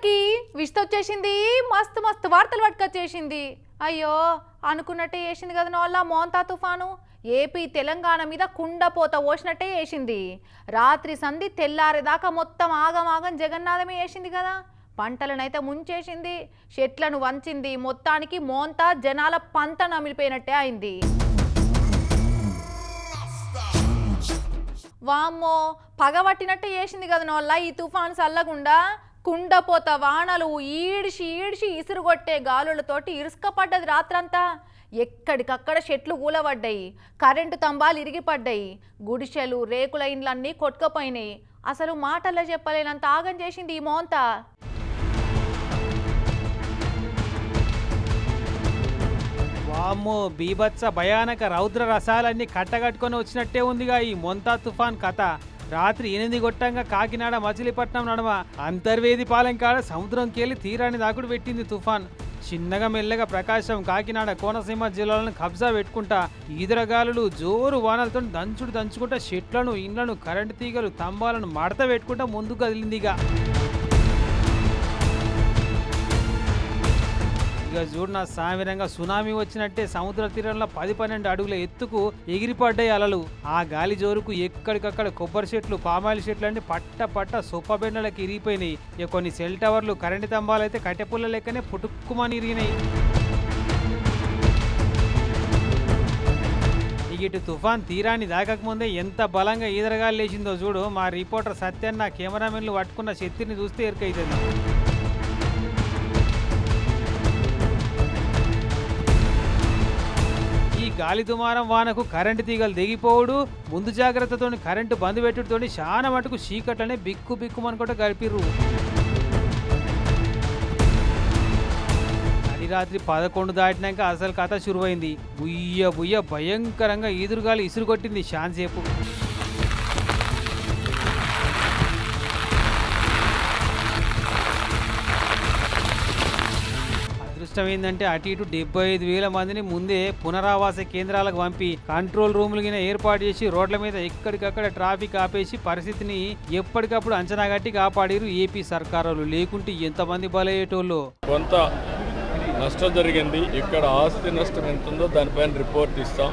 అందరికీ విష్త వచ్చేసింది మస్తు మస్తు వార్తలు పట్టుకొచ్చేసింది. అయ్యో అనుకున్నట్టే వేసింది కదా వాళ్ళ మోంతా తుఫాను? ఏపీ తెలంగాణ మీద కుండపోత ఓసినట్టే వేసింది రాత్రి సంధి తెల్లారేదాకా మొత్తం ఆగమాగం జగన్నాథమే వేసింది కదా. పంటలనైతే ముంచేసింది చెట్లను వంచింది మొత్తానికి మోంతా జనాల పంట నమిలిపోయినట్టే అయింది. వామ్మో పగబట్టినట్టే వేసింది కదా నోళ్ళ ఈ తుఫాన్ చల్లకుండా కుండపోత వానలు ఈడిసి ఈడిసి ఇసురుగొట్టే గాలులతోటి ఇరుసుకపడ్డది రాత్రంతా. ఎక్కడికక్కడ చెట్లు కూలబడ్డాయి కరెంటు స్తంభాలు ఇరిగిపడ్డాయి గుడిసెలు రేకుల ఇండ్లన్నీ కొట్టుకపోయినాయి. అసలు మాటల్లో చెప్పలేనంత ఆగం చేసింది ఈ మోంతా. వామ్మో బీభత్స భయానక రౌద్ర రసాలన్నీ కట్టగట్టుకొని వచ్చినట్టే ఉందిగా ఈ మొంతా తుఫాన్ కథ. రాత్రి ఎనిమిది గొట్టంగా కాకినాడ మచిలీపట్నం నడమ అంతర్వేది పాలెం కాడ సముద్రంకెళ్ళి తీరాన్ని దాకుడు పెట్టింది తుఫాన్. చిన్నగా మెల్లగా ప్రకాశం కాకినాడ కోనసీమ జిల్లాలను కబ్జా పెట్టుకుంటా ఈదరగాలులు జోరు వానలతో దంచుడు దంచుకుంటా చెట్లను ఇండ్లను కరెంటు తీగలు తంబాలను మడత పెట్టుకుంటా ముందుకు కదిలిందిగా. ఇక చూడు నా సామిరంగా సునామీ వచ్చినట్టే సముద్ర తీరంలో పది పన్నెండు అడుగుల ఎత్తుకు ఎగిరిపడ్డాయి అలలు. ఆ గాలి జోరుకు ఎక్కడికక్కడ కొబ్బరి చెట్లు పామాయిల్ చెట్లు అంటే పట్ట పట్ట సొప్పబెండలకు ఇరిగిపోయినాయి. ఇక కొన్ని సెల్ టవర్లు కరెంటు స్తంభాలు అయితే కట్టెపుల్ల లెక్కనే పుటుక్కుమని ఇరిగినాయి. ఇటు తుఫాన్ తీరాన్ని దాకకముందే ఎంత బలంగా ఈదరగాలు లేచిందో చూడు. మా రిపోర్టర్ సత్యన్న కెమెరామెన్లు పట్టుకున్న శక్తిని చూస్తే ఎరుకైతుంది. గాలి దుమారం వానకు కరెంటు తీగలు దిగిపోవుడు. ముందు జాగ్రత్తతో కరెంటు బంద్ పెట్టుడుతో చాలా మటుకు చీకట్లనే బిక్కు బిక్కుమనుకుంటూ గడిపిర్రు. రాత్రి పదకొండు దాటినాక అసలు కథ శురువైంది. బుయ్య బుయ్య భయంకరంగా ఈదురుగాలి ఇసురు కొట్టింది శాంతసేపు అదృష్టం ఏంటంటే అటు ఇటు డెబ్బై ఐదు వేల మందిని ముందే పునరావాస కేంద్రాలకు పంపి కంట్రోల్ రూములు గిన ఏర్పాటు చేసి రోడ్ల మీద ఎక్కడికక్కడ ట్రాఫిక్ ఆపేసి పరిస్థితిని ఎప్పటికప్పుడు అంచనా కట్టి కాపాడారు ఏపీ సర్కారులు. లేకుంటే ఎంతమంది బలయ్యేటోళ్ళు? కొంత నష్టం జరిగింది. ఇక్కడ ఆస్తి నష్టం ఎంత ఉందో దానిపైన రిపోర్ట్ ఇస్తాం.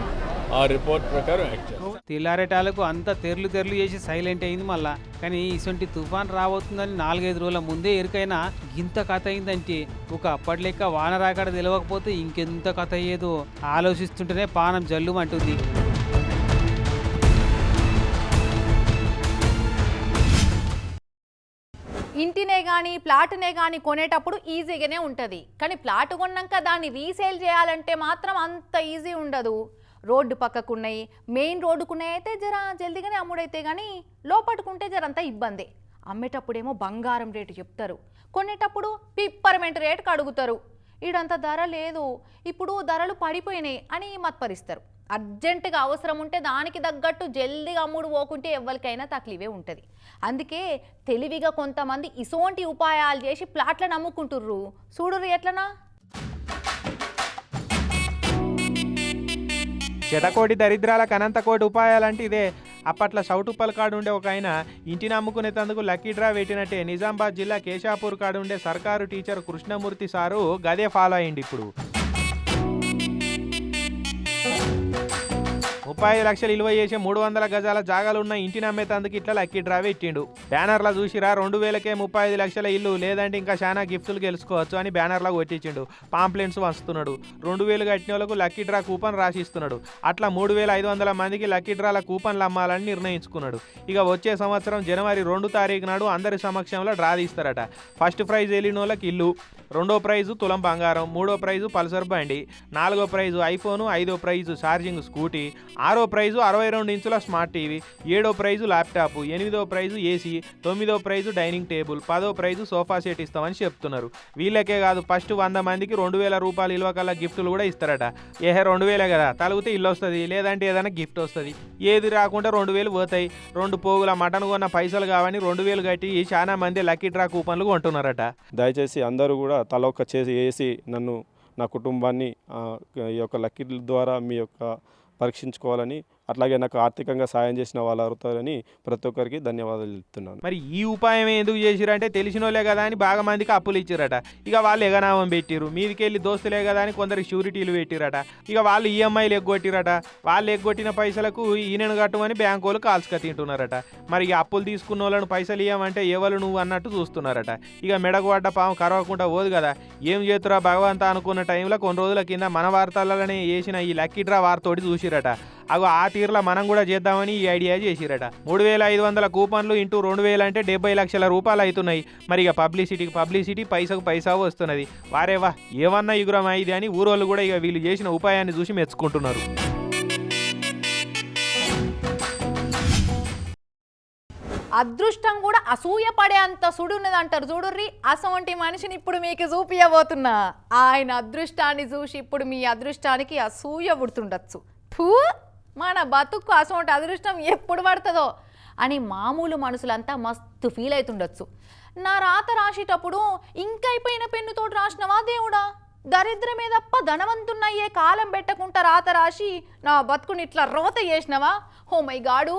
ఆ రిపోర్ట్ ప్రకారం యాక్ట్ చేస్తాం. తెల్లారేటాలకు అంతా తెర్లు తెర్లు చేసి సైలెంట్ అయింది మళ్ళా. కానీ ఇసొంటి తుఫాన్ రాబోతుందని నాలుగైదు రోజుల ముందే ఎరికైనా ఇంత కథ అయిందంటే ఒక అప్పటి లెక్క వాన రాకడ తెలియకపోతే ఇంకెంత కథ అయ్యేదో ఆలోచిస్తుంటేనే పానం జల్లుమంటుంది. ఇంటినే కానీ ప్లాట్నే కానీ కొనేటప్పుడు ఈజీగానే ఉంటుంది. కానీ ప్లాట్ కొన్నాక దాన్ని రీసేల్ చేయాలంటే మాత్రం అంత ఈజీ ఉండదు. రోడ్డు పక్కకున్నాయి. మెయిన్ రోడ్డుకున్నాయి అయితే జర జల్దీగానే అమ్ముడైతే కానీ లోపట్టుకుంటే జరంతా ఇబ్బంది. అమ్మేటప్పుడేమో బంగారం రేటు చెప్తారు. కొనేటప్పుడు పిప్పర్మెంట్ రేటుకు అడుగుతారు. ఈడంత ధర లేదు. ఇప్పుడు ధరలు పడిపోయినాయి అని మత్పరిస్తారు. అర్జెంటుగా అవసరం ఉంటే దానికి తగ్గట్టు జల్దిగా అమ్ముడు పోకుంటే ఎవరికైనా తక్లీవే ఉంటుంది. అందుకే తెలివిగా కొంతమంది ఇసోంటి ఉపాయాలు చేసి ప్లాట్లను అమ్ముకుంటుర్రు. చూడుర్రు ఎట్లనా? శతకోటి దరిద్రాలకు అనంతకోటి ఉపాయాలంటే ఇదే అప్పట్లో సౌటుప్పల్ కాడు ఉండే ఒక ఆయన ఇంటిని అమ్ముకునేందుకు లక్కీ డ్రా పెట్టినట్టే నిజామాబాద్ జిల్లా కేశాపూర్ కాడు ఉండే సర్కారు టీచర్ కృష్ణమూర్తి సారు గదే ఫాలో అయ్యింది ఇప్పుడు ముప్పై ఐదు లక్షలు విలువ చేసే మూడు వందల గజాల జాగాలు ఉన్న ఇంటిని అమ్మేతందుకు ఇట్లా లక్కీ డ్రావే ఇచ్చిండు బ్యానర్లా చూసిరా రెండు వేలకే ముప్పై ఐదు లక్షల ఇల్లు లేదంటే ఇంకా చాలా గిఫ్ట్లు గెలుచుకోవచ్చు అని బ్యానర్లా కొట్టించిండు. పాంప్లెంట్స్ వస్తున్నాడు. రెండు వేలు కట్టిన వాళ్ళకు లక్కీ డ్రా కూపన్ రాసిస్తున్నాడు అట్లా మూడు వేల ఐదు వందల మందికి లక్కీ డ్రాల కూపన్లు అమ్మాలని నిర్ణయించుకున్నాడు. ఇక వచ్చే సంవత్సరం జనవరి రెండు తారీఖు నాడు అందరి సమక్షంలో డ్రా తీస్తారట. ఫస్ట్ ప్రైజ్ వెళ్ళిన వాళ్ళకి ఇల్లు. రెండో ప్రైజు తులం బంగారం మూడో ప్రైజు పల్సర్ బండి నాలుగో ప్రైజు ఐఫోను ఐదో ప్రైజు ఛార్జింగ్ స్కూటీ ఆరో ప్రైజు అరవై రెండు ఇంచుల స్మార్ట్ టీవీ ఏడో ప్రైజు ల్యాప్టాప్ ఎనిమిదో ప్రైజు ఏసీ తొమ్మిదో ప్రైజు డైనింగ్ టేబుల్ పదో ప్రైజు సోఫా సెట్ ఇస్తామని చెప్తున్నారు. వీళ్ళకే కాదు ఫస్ట్ వంద మందికి రెండు వేల రూపాయలు ఇల్వ కల్లా గిఫ్టులు కూడా ఇస్తారట. ఏహే రెండు వేలే కదా తలిగితే ఇల్లు వస్తుంది లేదంటే ఏదైనా గిఫ్ట్ వస్తుంది. ఏది రాకుండా రెండు వేలు పోతాయి. రెండు పోగుల మటన్ కొన్న పైసలు కావని రెండు వేలు కట్టి చాలా మంది లక్కీ డ్రా కూపన్లు కొంటున్నారట. దయచేసి అందరూ కూడా తల ఒక్క చేసి వేసి నన్ను నా కుటుంబాన్ని ఈ యొక్క లక్కీ ద్వారా మీ యొక్క పరీక్షించుకోవాలని అట్లాగే నాకు ఆర్థికంగా సాయం చేసిన వాళ్ళు అవుతారని ప్రతి ఒక్కరికి ధన్యవాదాలు చెప్తున్నాను. మరి ఈ ఉపాయం ఎందుకు చేసిరంటే తెలిసినోలే కదా అని బాగా మందికి అప్పులు ఇచ్చిరట. ఇక వాళ్ళు ఎగనామం పెట్టిరు మీదికెళ్ళి దోస్తులే కదా అని కొందరికి షూరిటీలు పెట్టిరట. ఇక వాళ్ళు ఈఎంఐలు ఎగ్గొట్టిరట. వాళ్ళు ఎగ్గొట్టిన పైసలకు ఈయనను కట్టమని బ్యాంకు వాళ్ళు కాల్చుక తింటున్నారట. మరి ఈ అప్పులు తీసుకున్న వాళ్ళను పైసలు ఇవ్వమంటే ఎవరు నువ్వు అన్నట్టు చూస్తున్నారట. ఇక మెడకు పడ్డ పాము కరవకుండా పోదు కదా. ఏం చేతురా భగవంత అనుకున్న టైంలో కొన్ని రోజుల కింద మన వార్తలనే వేసిన ఈ లక్కీ డ్రా వార్తోటి చూసిరట. అగో ఆ తీరులో మనం కూడా చేద్దామని ఈ ఐడియా చేసిరట. మూడు వేల ఐదు వందల కూపన్లు ఇంటూ రెండు వేలు అంటే డెబ్బై లక్షల రూపాయలు అవుతున్నాయి. మరి ఇక పబ్లిసిటీకి పబ్లిసిటీ పైసకు పైసా వస్తున్నది. వారేవా ఏమన్నా ఇగురమా ఇది అని ఊరోళ్ళు కూడా ఇక వీళ్ళు చేసిన ఉపాయాన్ని చూసి మెచ్చుకుంటున్నారు. అదృష్టం కూడా అసూయ పడే అంత సుడున్నది అంటారు చూడుర్రి. అసవంటి మనిషిని ఇప్పుడు మీకు చూపియబోతున్నా. ఆయన అదృష్టాన్ని చూసి ఇప్పుడు మీ అదృష్టానికి అసూయ పుడుతుండొచ్చు. థూ మన బతుకు అసోంటి అదృష్టం ఎప్పుడు పడుతుందో అని మామూలు మనుషులంతా మస్తు ఫీల్ అవుతుండొచ్చు నా రాత రాసేటప్పుడు ఇంకైపోయిన పెన్నుతోటి రాసినవా దేవుడా? దరిద్రమే తప్ప ధనవంతున్నయ్యే కాలం పెట్టకుండా రాత రాసి నా బతుకుని ఇట్లా రోత చేసినవా? హో మై గాడు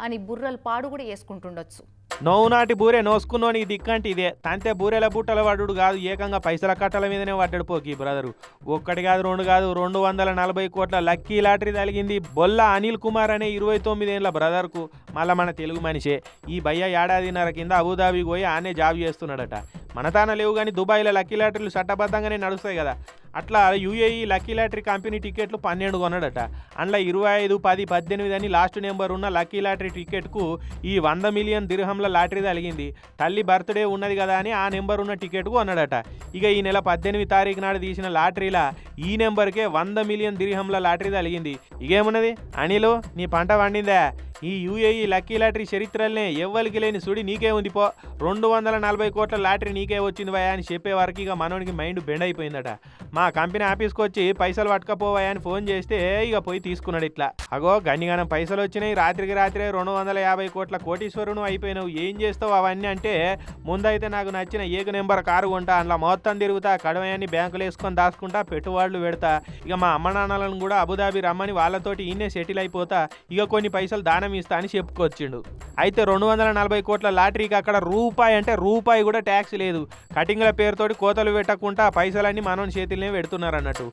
అని బుర్రలు పాడు కూడా వేసుకుంటుండొచ్చు నోవునాటి నాటి బూరే నోసుకున్నోని దిక్కంటే ఇదే. తంతే బూరెల బుట్టల వాడు కాదు ఏకంగా పైసల కట్టల మీదనే పడ్డాడు పోకి బ్రదరు. ఒక్కటి కాదు రెండు కాదు రెండు వందల నలభై కోట్ల లక్కీ లాటరీ తగిలింది బొల్ల అనిల్ కుమార్ అనే ఇరవై తొమ్మిది ఏళ్ళ బ్రదర్కు. మళ్ళా మన తెలుగు మనిషే. ఈ భయ్య ఏడాదిన్నర కింద అబుదాబి పోయి ఆనే జాబ్ చేస్తున్నాడట. మన తాన లేవు కానీ దుబాయ్లో లక్కీ లాటరీలు చట్టబద్ధంగానే నడుస్తాయి కదా. అట్లా యూఏఈ లక్కీ లాటరీ కంపెనీ టికెట్లు పన్నెండు కొన్నాడట. అందులో ఇరవై ఐదు పది పద్దెనిమిది అని లాస్ట్ నెంబర్ ఉన్న లక్కీ లాటరీ టికెట్కు ఈ వంద మిలియన్ దిర్హంల లాటరీ తగిలింది. తల్లి బర్త్డే ఉన్నది కదా అని ఆ నెంబర్ ఉన్న టికెట్కు కొన్నాడట. ఇక ఈ నెల పద్దెనిమిది తారీఖు నాడు తీసిన లాటరీలా ఈ నెంబర్కే వంద మిలియన్ దిర్హంల లాటరీ తగిలింది. ఇకేమున్నది? అనిలు నీ పంట పండిందా? ఈ యూఏఈ లక్కీ లాటరీ చరిత్రలనే ఎవ్వరికి లేని సుడి నీకే ఉంది పో. రెండు వందల నలభై కోట్ల లాటరీ నీకే వచ్చింది వయా అని చెప్పే వరకు ఇక మనోనికి మైండ్ బెండ్ అయిపోయిందట. మా కంపెనీ ఆఫీస్కి వచ్చి పైసలు పట్టుకపోవా అని ఫోన్ చేస్తే ఇక పోయి తీసుకున్నాడు ఇట్లా. అగో గనిగానం పైసలు వచ్చినాయి రాత్రికి రాత్రే రెండు వందల యాభై కోట్ల కోటీశ్వరును అయిపోయినావు. ఏం చేస్తావు అవన్నీ అంటే ముందైతే నాకు నచ్చిన ఏక నెంబర్ కారు కొంటా అందులో మొత్తం తిరుగుతా కడవయాన్ని బ్యాంకులు వేసుకొని దాచుకుంటా పెట్టుబడులు పెడతా. ఇక మా అమ్మ నాన్నలను కూడా అబుదాబి రమ్మని వాళ్ళతోటి ఈయనే సెటిల్ అయిపోతా. ఇక కొన్ని పైసలు దాన ఇస్తా అని చెప్పుకొచ్చిండు. అయితే రెండు వందల నలభై కోట్ల లాటరీకి అక్కడ రూపాయి అంటే రూపాయి కూడా ట్యాక్స్ లేదు. కటింగ్ల పేరుతోటి కోతలు పెట్టకుండా పైసలన్నీ మనం చేతిలోనే పెడుతున్నారు అన్నట్టు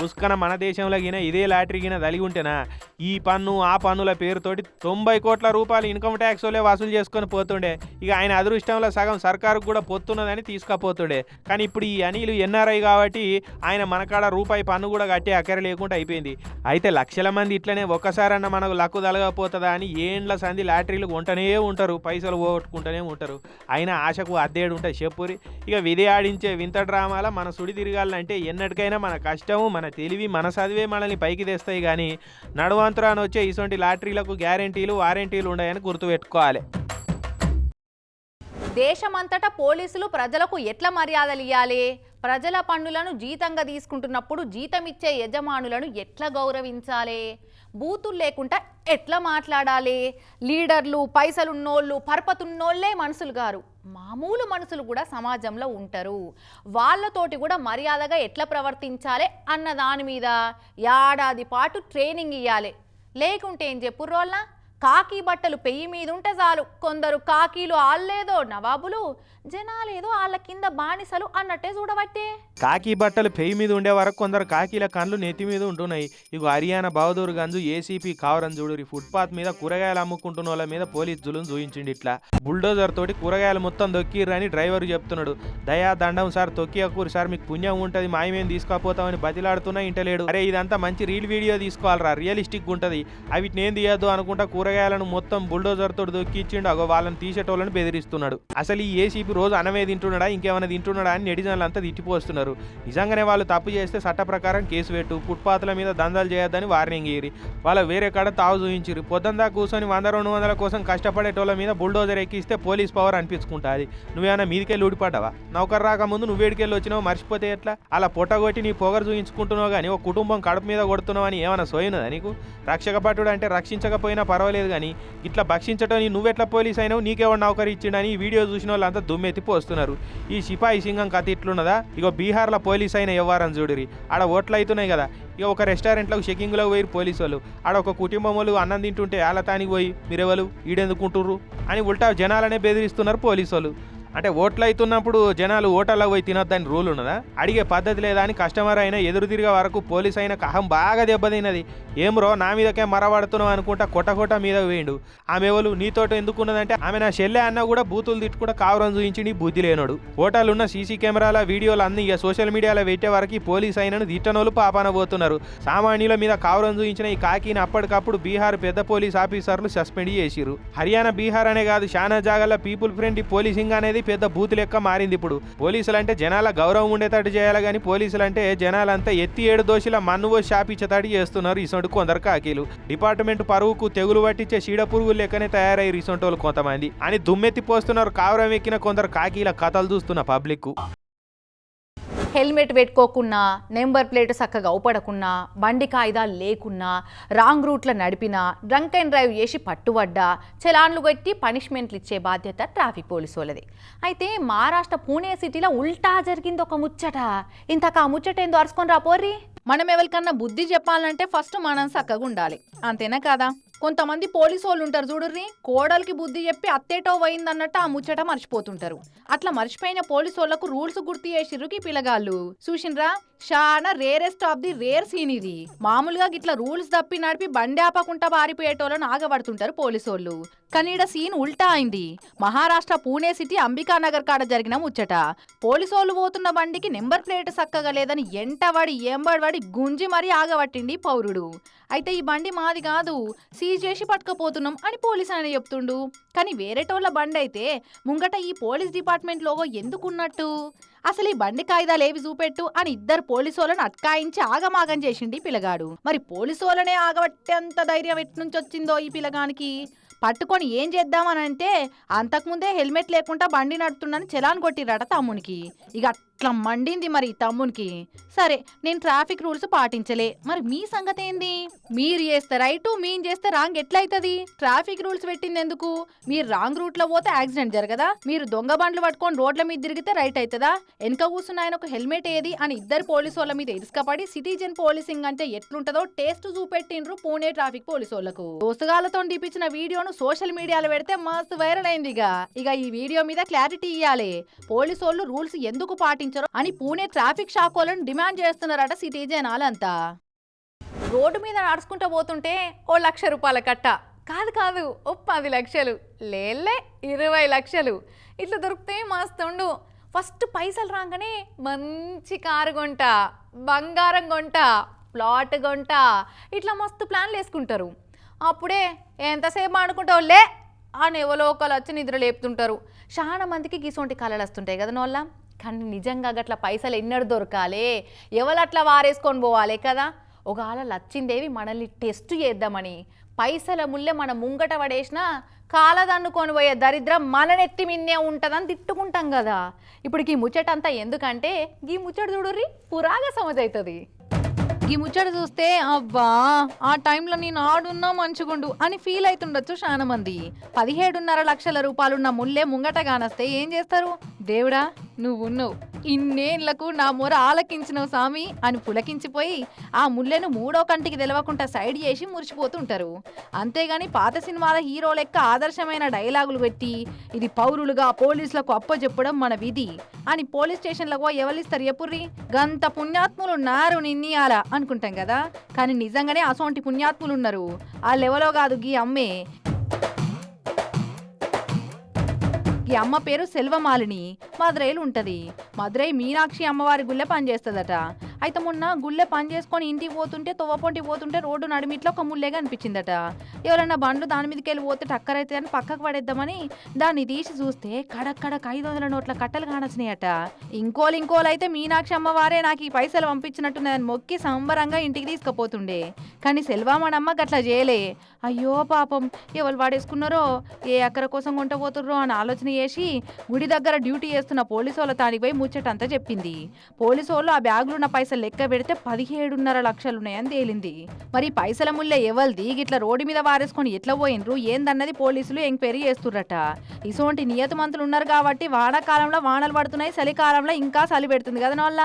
పుష్కన మన దేశంలో గిన ఇదే లాటరీ గిన కలిగి ఉంటేనా ఈ పన్ను ఆ పన్నుల పేరుతోటి తొంభై కోట్ల రూపాయలు ఇన్కమ్ ట్యాక్స్ వాళ్ళే వసూలు చేసుకొని పోతుండే. ఇక ఆయన అదృష్టంలో సగం సర్కారుకు కూడా పొత్తున్నదని తీసుకపోతుండే. కానీ ఇప్పుడు ఈ అనిలు ఎన్ఆర్ఐ కాబట్టి ఆయన మనకాడ రూపాయి పన్ను కూడా కట్టే అక్కర లేకుండా అయిపోయింది. అయితే లక్షల మంది ఇట్లనే ఒక్కసారన్న మనకు లక్కు తలగపోతుందా అని ఏండ్ల సంది లాటరీలు కొంటనే ఉంటారు. పైసలు పోగొట్టుకుంటూనే ఉంటారు. అయినా ఆశకు అద్దేడు ఉంటాయి చెప్పురి. ఇక విధి ఆడించే వింత డ్రామాల మన సుడి తిరగాలంటే ఎన్నటికైనా మన కష్టము మన తెలివి మన చదివే మనల్ని పైకి తెస్తాయి కానీ నడువంతరాన వచ్చే ఇటువంటి లాటరీలకు గ్యారెంటీలు వారంటీలు ఉన్నాయని గుర్తుపెట్టుకోవాలి. దేశమంతటా పోలీసులు ప్రజలకు ఎట్లా మర్యాదలు ఇవ్వాలి ప్రజల పన్నులను జీతంగా తీసుకుంటున్నప్పుడు జీతం ఇచ్చే యజమానులను ఎట్లా గౌరవించాలి? బూతులు లేకుండా ఎట్లా మాట్లాడాలి? లీడర్లు పైసలున్నోళ్ళు పరపతున్నోళ్ళే మనుషులు గారు. మామూలు మనుషులు కూడా సమాజంలో ఉంటారు. వాళ్ళతోటి కూడా మర్యాదగా ఎట్లా ప్రవర్తించాలి అన్న దాని మీద ఏడాది పాటు ట్రైనింగ్ ఇవ్వాలి లేకుంటే ఏం చెప్పు కాకి బట్టలు పెయ్యి మీద ఉంటే చాలు. కొందరు కాకీలు ఆల్లేదో నవాబులు జనాలేదో వాళ్ళ కింద బానిసలు అన్నట్టే చూడబట్టే. కాకి బట్టలు పెయ్యి మీద ఉండే వరకు కొందరు కాకీల కళ్ళు నెత్తి మీద ఉంటున్నాయి. ఇగో హర్యానా బహదూర్ గంజు ఏసీపీ కావరం చూడురి ఫుట్పాత్ మీద కూరగాయలు అమ్ముకుంటున్న వాళ్ళ మీద పోలీస్ జులుం చూయించిండు ఇట్లా. బుల్డోజర్ తోటి కూరగాయలు మొత్తం దొక్కిర్రని డ్రైవర్ చెప్తున్నాడు. దయా దండం సార్ తొక్కియకూరు సార్ మీకు పుణ్యం ఉంటుంది మాయమేం తీసుకపోతామని బతిలాడుతున్నా ఇంటలేడు. అరే ఇదంతా మంచి రీల్ వీడియో తీసుకోవాలరా రియలిస్టిక్ ఉంటుంది అవి నేను తీయద్దు అనుకుంటా కూరగాయలను మొత్తం బుల్డోజర్ తోటి దొక్కిచ్చిండు. అగో వాళ్ళని తీసేటోళ్ళని బెదిరిస్తున్నాడు. అసలు ఈ ఏసీపీ రోజు అనమే తింటున్నాడా ఇంకేమైనా తింటున్నాడా అని నెటిజన్లు అంతా తిట్టిపోస్తున్నారు. నిజంగానే వాళ్ళు తప్పు చేస్తే చట్ట ప్రకారం కేసు పెట్టు ఫుట్పాత్ల మీద దందాలు చేయొద్దని వార్నింగ్ ఇయ్యి వాళ్ళ వేరే కాడ తావు చూపించారు పొద్దుందా కూర్చొని వంద రెండు వందల కోసం కష్టపడేటోళ్ళ మీద బుల్డోజర్ ఎక్కిస్తే పోలీస్ పవర్ అనిపించుకుంటుంది. నువ్వేమైనా మీదికెళ్ళి ఊడిపడ్డావా? నౌకర్ రాకముందు నువ్వేడికెళ్ళి వచ్చినావు? మర్చిపోతే ఎట్లా? అలా పొట్టగొట్టి నీ పొగరు చూపించుకుంటున్నావు కానీ ఒక కుటుంబం కడుపు మీద కొడుతున్నావు అని ఏమైనా సోయినదా నీకు? రక్షక భటుడు అంటే రక్షించకపోయినా పర్వాలేదు. కానీ ఇట్లా భక్షించడం నువ్వెట్లా పోలీస్ అయినావు? నీకెవడు నౌకరీ ఇచ్చిండని ఈ వీడియో చూసిన వాళ్ళంతా దుమ్మెత్తి పోస్తున్నారు. ఈ సిపాయి సింగం కథ ఇట్లున్నదా? ఇగో బీహార్లో పోలీస్ అయిన వ్యవహారం చూడురి ఆడ ఓట్లు అవుతున్నాయి కదా. ఇక ఒక రెస్టారెంట్లో చెకింగ్లో పోయి పోలీసు వాళ్ళు. ఆడ ఒక కుటుంబం వాళ్ళు అన్నం తింటుంటే వాళ్ళ తానికి పోయి మీరెవరు? ఈడెందుకుంటుర్రు అని ఉల్టా జనాలనే బెదిరిస్తున్నారు పోలీసు వాళ్ళు. అంటే ఓట్లు అవుతున్నప్పుడు జనాలు ఓటర్లకు పోయి తినొద్దని రూల్ ఉన్నదా? అడిగే పద్ధతి లేదా అని కస్టమర్ అయినా ఎదురు తిరిగే వరకు పోలీస్ అయిన కహం బాగా దెబ్బతిన్నది. ఏం రో నా మీదకే మరబడుతున్నావు అనుకుంటా కొట్ట కొట్ట మీద వేయండు. ఆమె ఎవరు నీతోట ఎందుకున్నదంటే ఆమె నా చెల్లె అన్న కూడా బూతులు తిట్టుకుంటా కావరం చూపించి నీ బుద్ధి లేనోడు. ఓటర్లు ఉన్న సీసీ కెమెరాల వీడియోలు అన్ని ఇక సోషల్ మీడియాలో పెట్టే వరకు పోలీస్ అయినను తిట్టనోళ్ళు పాపాన పోతున్నారు. సామాన్యుల మీద కావరం చూపించిన ఈ కాకిని అప్పటికప్పుడు బీహార్ పెద్ద పోలీస్ ఆఫీసర్లు సస్పెండ్ చేసిరు హర్యానా బీహార్ అనే కాదు శానా జాగాల పీపుల్ ఫ్రెండ్ పోలీసింగ్ అనేది పెద్ద బూత్ లెక్క మారింది ఇప్పుడు. పోలీసులు అంటే జనాల గౌరవం ఉండేటట్టు చేయాలి కానీ పోలీసులు అంటే జనాలంతా ఎత్తి ఏడు దోషుల మన్నువో షాపిచ్చేటట్టు చేస్తున్నారు ఇసొంటి కొందరు కాకీలు. డిపార్ట్మెంట్ పరువుకు తెగులు పట్టించే చీడ పురుగులు లెక్కనే తయారయ్యి వాళ్ళు కొంతమంది. అని దుమ్మెత్తి పోస్తున్నారు కావరం ఎక్కిన కొందరు కాకీల కథలు చూస్తున్న పబ్లిక్ హెల్మెట్ పెట్టుకోకున్నా నెంబర్ ప్లేట్ చక్కగా అవుపడకున్నా బండి కాయిదాలు లేకున్నా రాంగ్ రూట్లో నడిపినా డ్రంక్ అండ్ డ్రైవ్ చేసి పట్టుబడ్డా చలాన్లు కొట్టి పనిష్మెంట్లు ఇచ్చే బాధ్యత ట్రాఫిక్ పోలీసు వాళ్ళది. అయితే మహారాష్ట్ర పూణే సిటీలో ఉల్టా జరిగింది ఒక ముచ్చట. ఇంతక ఆ ముచ్చట ఏందో అరుచుకొని రా పోర్రి. మనం ఎవరికన్నా బుద్ధి చెప్పాలంటే ఫస్ట్ మనం చక్కగా ఉండాలి అంతేనా కాదా? కొంతమంది పోలీసు వాళ్ళు ఉంటారు చూడుర్రి. కోడలికి బుద్ధి చెప్పి అత్తేటో పోయిందన్నట్టు ఆ ముచ్చట మర్చిపోతుంటారు. అట్లా మర్చిపోయిన పోలీసు వాళ్ళకు రూల్స్ గుర్తు చేసిర్రు పిల్లగాళ్ళు. చూసిండ్రా చాలా rarest of the rare scene ఇది. మామూలుగా గిట్లా రూల్స్ తప్పి నడిపి బండి ఆపకుండా పారిపోయేటోళ్ళని ఆగబడుతుంటారు పోలీసోళ్ళు. కానీ ఈడ సీన్ ఉల్టా అయింది. మహారాష్ట్ర పూణే సిటీ అంబికానగర్ కాడ జరిగిన ముచ్చట. పోలీసోళ్ళు వాళ్ళు పోతున్న బండికి నెంబర్ ప్లేట్ చక్కగా లేదని ఎంటబడి ఎంబడివాడి గుంజి మరీ ఆగబట్టింది పౌరుడు. అయితే ఈ బండి మాది కాదు. సీజ్ చేసి పట్టుకపోతున్నాం అని పోలీస్ ఆయన చెప్తుండు. కానీ వేరేటోళ్ళ బండి అయితే ముంగట ఈ పోలీస్ డిపార్ట్మెంట్ లోగో ఎందుకున్నట్టు? అసలు ఈ బండి కాయిదాలు ఏవి చూపెట్టు అని ఇద్దరు పోలీసులను వాళ్ళని అట్కాయించి ఆగమాగం చేసిండి ఈ మరి పోలీసులనే వాళ్ళనే ఆగబట్టేంత ధైర్యం ఎట్నుంచి వచ్చిందో ఈ పిలగానికి పట్టుకొని ఏం చేద్దామని అంటే అంతకుముందే హెల్మెట్ లేకుండా బండి నడుపుతుండని చలాన్ కొట్టిరట తమ్మునికి. ఇక ఇట్లా మండింది మరి తమ్మునికి. సరే నేను ట్రాఫిక్ రూల్స్ పాటించలే. మరి మీ సంగతి ఏంది? మీరు చేస్తే రైట్ మీన్ చేస్తే రాంగ్ ఎట్లయితది? ట్రాఫిక్ రూల్స్ పెట్టింది ఎందుకు మీరు రాంగ్ రూట్లో పోతే యాక్సిడెంట్ జరగదా? మీరు దొంగ బండ్లు పట్టుకొని రోడ్ల మీద తిరిగితే రైట్ అవుతుందా వెనక కూర్చున్న ఆయన ఒక హెల్మెట్ ఏది అని ఇద్దరు పోలీసు వాళ్ళ మీద ఇరుసుకపడి సిటిజన్ పోలీసింగ్ అంటే ఎట్లుంటదో టేస్ట్ చూపెట్టిండ్రు పూణే ట్రాఫిక్ పోలీసు వాళ్ళకు. దోసగాలతో తీపించిన వీడియోను సోషల్ మీడియాలో పెడితే మస్తు వైరల్ అయింది ఇక ఇక ఈ వీడియో మీద క్లారిటీ ఇవ్వాలి పోలీసు వాళ్ళు రూల్స్ ఎందుకు పాటించారు అని పూణే ట్రాఫిక్ శాఖ డిమాండ్ చేస్తున్నారట సిటీ జనాలంతా రోడ్డు మీద నడుచుకుంటూ పోతుంటే ఓ లక్ష రూపాయల కట్ట. కాదు కాదు ఓ పది లక్షలు. లేలే ఇరవై లక్షలు. ఇట్లా దొరికితే మస్తుండు. ఫస్ట్ పైసలు రాగానే మంచి కారు కొంట బంగారం కొంట ప్లాట్ కొంట ఇట్లా మస్తు ప్లాన్లు వేసుకుంటారు. అప్పుడే ఎంతసేపు ఆడుకుంటావు లే అని ఎవరో ఒకరు వచ్చి నిద్ర లేపుతుంటారు చాలా మందికి గిసొంటి కళలు వస్తుంటాయి కదా నోళ్ళ? కానీ నిజంగా గట్ల పైసలు ఎన్నడు దొరకాలే? ఎవరు అట్లా వారేసుకొని పోవాలి కదా? ఒకవేళ లచ్చిందేవి మనల్ని టెస్ట్ చేద్దామని పైసల ముల్లె మన ముంగట పడేసినా కాలదన్నుకొని పోయే దరిద్రం మన నెత్తి మిన్నే ఉంటుందని తిట్టుకుంటాం కదా. ఇప్పుడు ఈ ముచ్చటంతా ఎందుకంటే ఈ ముచ్చట చూడుర్రి పురాగ సమజవుతుంది ఈ ముచ్చట చూస్తే అబ్బా ఆ టైంలో నేను ఆడున్నా మంచిగుండు అని ఫీల్ అవుతుండొచ్చు చాలా మంది పదిహేడున్నర లక్షల రూపాయలున్న ముల్లే ముంగట కానస్తే ఏం చేస్తారు? దేవుడా నువ్వున్నావు. ఇన్నేళ్ళకు నా మొర ఆలకించినవు సామి అని పులకించిపోయి ఆ ముల్లెను మూడో కంటికి తెలవకుండా సైడ్ చేసి మురిచిపోతుంటారు అంతేగాని పాత సినిమాల హీరో లెక్క ఆదర్శమైన డైలాగులు పెట్టి ఇది పౌరులుగా పోలీసులకు అప్పచెప్పడం మన విధి. అని పోలీస్ స్టేషన్లకు ఎవరిస్తారు ఎప్పుర్రి? గంత పుణ్యాత్ములు నారు నిన్నీయాల అనుకుంటాం కదా. కానీ నిజంగానే అసోంటి పుణ్యాత్ములు ఉన్నారు. ఆ లెవెలో కాదు గీ అమ్మే. ఈ అమ్మ పేరు సెల్వమాలిని. మదురైలు ఉంటది. మదురై మీనాక్షి అమ్మవారి గుళ్ళె పనిచేస్తుందట. అయితే మొన్న గుళ్ళె పని చేసుకొని ఇంటికి పోతుంటే తొవ్వపొంటి పోతుంటే రోడ్డు నడిమిట్లో ఒక ముళ్ళే కనిపించిందట ఎవరైనా బండ్లు దాని మీదకి వెళ్ళి పోతే టక్కర్ అయితే అని పక్కకు పడేద్దామని దాన్ని తీసి చూస్తే కడక్కడక్ ఐదు వందల నోట్ల కట్టలు కానొచ్చినాయట. ఇంకోలు ఇంకోలు అయితే మీనాక్షి అమ్మవారే నాకు ఈ పైసలు పంపించినట్టున్నదని మొక్కి సంబరంగా ఇంటికి తీసుకుపోతుండే. కానీ సెల్వామణమ్మ గట్లా చేయలే. అయ్యో పాపం ఎవరు వాడేసుకున్నారో ఏ అక్కర కోసం కొంటపోతుర్రో అని ఆలోచన చేసి గుడి దగ్గర డ్యూటీ చేస్తున్న పోలీసు వాళ్ళ తానికి పోయి ముచ్చటంతా చెప్పింది. పోలీసు వాళ్ళు ఆ బ్యాగులు ఉన్న పైసలు లెక్క పెడితే పదిహేడున్నర లక్షలున్నాయని తేలింది. మరి పైసల ముళ్ళ ఎవరిది గిట్ల రోడ్డు మీద వారేసుకొని ఎట్లా పోయినరు ఏందన్నది పోలీసులు ఎంక్వైరీ చేస్తుర్రట. ఇసోంటి నియతమంతులు ఉన్నారు కాబట్టి వానాకాలంలో వానలు పడుతున్నాయి చలికాలంలో ఇంకా చలి పెడుతుంది కదా వాళ్ళ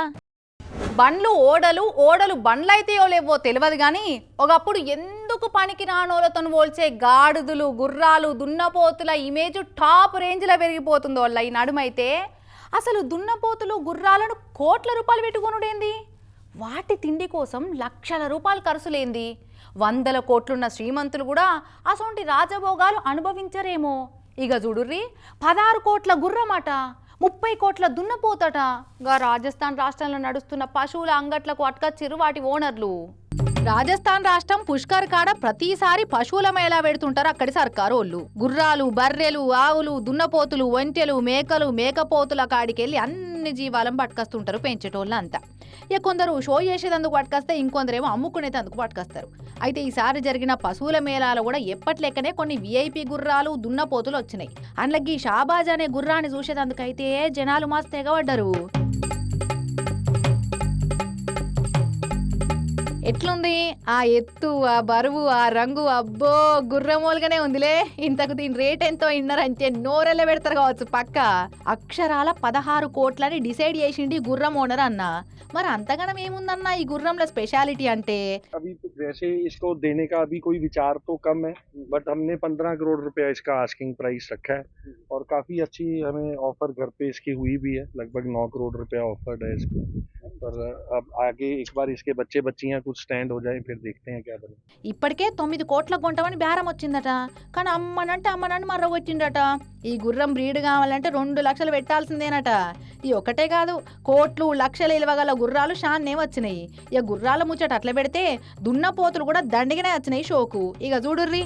బండ్లు ఓడలు ఓడలు బండ్లు అయితేయో లేవో తెలియదు కానీ ఒకప్పుడు ఎందుకు పనికి రానోళ్ళతో పోల్చే గాడిదలు గుర్రాలు దున్నపోతుల ఇమేజ్ టాప్ రేంజ్లో పెరిగిపోతుందో వాళ్ళ ఈ నడుమైతే. అసలు దున్నపోతులు గుర్రాలను కోట్ల రూపాయలు పెట్టుకునుడేంది? వాటి తిండి కోసం లక్షల రూపాయలు ఖర్చులేంది వందల కోట్లున్న శ్రీమంతులు కూడా అసొంటి రాజభోగాలు అనుభవించరేమో. ఇక చూడుర్రి పదహారు కోట్ల గుర్రమట ముప్పై కోట్ల దున్నపోతట. గా రాజస్థాన్ రాష్ట్రంలో నడుస్తున్న పశువుల అంగట్లకు అట్కచ్చిరు వాటి ఓనర్లు. రాజస్థాన్ రాష్ట్రం పుష్కర్ కాడ ప్రతిసారి పశువుల మేళా పెడుతుంటారు అక్కడి సర్కారు వాళ్ళు గుర్రాలు బర్రెలు ఆవులు దున్నపోతులు ఒంటెలు మేకలు మేకపోతుల కాడికెళ్ళి అన్ని జీవాలను పట్టుకొస్తుంటారు పెంచేటోళ్ళు అంతా ఇక కొందరు షో చేసేదందుకు పట్టుకొస్తే ఇంకొందరేమో అమ్ముకునేందుకు పట్టుకొస్తారు. అయితే ఈసారి జరిగిన పశువుల మేళాలో కూడా ఎప్పట్లెక్కనే కొన్ని విఐపి గుర్రాలు దున్నపోతులు వచ్చినాయి. అందులోకి షాబాజ్ అనే గుర్రాన్ని చూసేటందుకైతే జనాలు మస్తు తెగబడ్డారు. ఎట్లుంది ఆ ఎత్తు ఆ బరువు ఆ రంగు అబ్బో గుర్రమోలుగానే ఉందిలే ఇంతకు దీని రేట్ ఎంతో ఇన్నరంటే నోరెల్ల పెడతారు కావచ్చు పక్క అక్షరాల పదహారు కోట్లని డిసైడ్ చేసిండి ఈ గుర్రం ఓనర్ అన్న మరి అంతగానం ఏముందన్న ఈ గుర్రంలో స్పెషాలిటీ అంటే अभी तो वैसे इसको देने का अभी कोई विचार तो कम है बट हमने पंद्रह करोड़ रुपया इसका आस्किंग प्राइस रखा है और काफ़ी अच्छी हमें ऑफर घर पे इसकी हुई भी है लगभग नौ करोड़ रुपया ऑफर्ड है इसको पर अब आगे एक बार इसके बच्चे बच्चियां कुछ स्टैंड हो जाए फिर देखते हैं क्या बने ఇప్పటికే తొమ్మిది కోట్ల కొంటామని బేరం వచ్చిందట కానీ అమ్మనంటే అమ్మనని మర్రగొచ్చిండట ఈ గుర్రం బ్రీడ్ కావాలంటే రెండు లక్షలు పెట్టాల్సిందేనట ఈ ఒకటే కాదు కోట్లు లక్షలు ఇలవగల గుర్రాలు షాన్నే వచ్చినాయి ఇక గుర్రాల ముచ్చట అట్లా పెడితే దున్నపోతులు కూడా దండిగానే వచ్చినాయి షోకు ఇక చూడుర్రి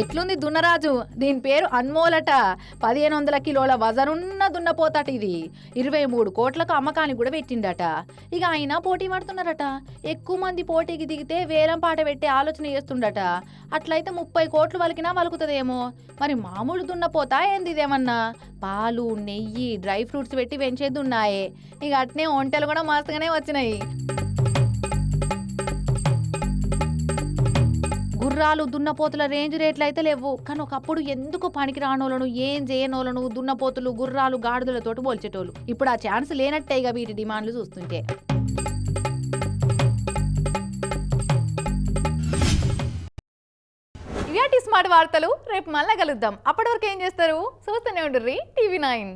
ఎట్లుంది దున్నరాజు? దీని పేరు అన్మోలట. పదిహేను వందల కిలోల వజనున్న దున్నపోతట ఇది. ఇరవై మూడు కోట్లకు అమ్మకానికి కూడా పెట్టిండట ఇక ఆయన పోటీ పడుతున్నారట. ఎక్కువ మంది పోటీకి దిగితే వేలం పాట పెట్టే ఆలోచన చేస్తుండట. అట్లయితే ముప్పై కోట్లు వలికినా వలుకుతుందేమో. మరి మామూలు దున్నపోతా ఏంది ఇదేమన్నా? పాలు నెయ్యి డ్రై ఫ్రూట్స్ పెట్టి పెంచేది ఉన్నాయే. ఇక అట్నే వంటలు కూడా మస్తుగానే వచ్చినాయి. గుర్రాలు దున్నపోతుల రేంజ్ రేట్లు అయితే లేవు. కానీ ఒకప్పుడు ఎందుకు పనికి రానోళ్ళను ఏం చేయనోళ్ళను దున్నపోతులు గుర్రాలు గాడిదలతోటి పోల్చేటోళ్ళు? ఇప్పుడు ఆ ఛాన్స్ లేనట్టే ఇక వీటి డిమాండ్లు చూస్తుంటే. ఇవాటి స్మార్ట్ వార్తలు రేపు మళ్ళా కలుద్దాం. అప్పటి వరకు ఏం చేస్తారు? చూస్తూనే ఉండర్రీ టీవీ నైన్.